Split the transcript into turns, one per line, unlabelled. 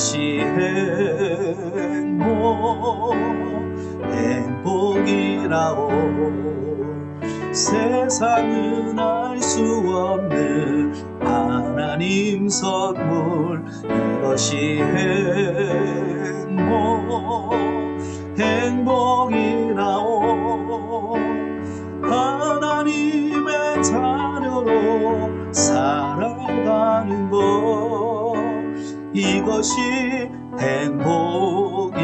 것이 행복 행복이라오. 세상은 알 수 없는 하나님 선물 이것이 행복 행복이라오. 하나님의 자녀로 살 이것이 행복이라오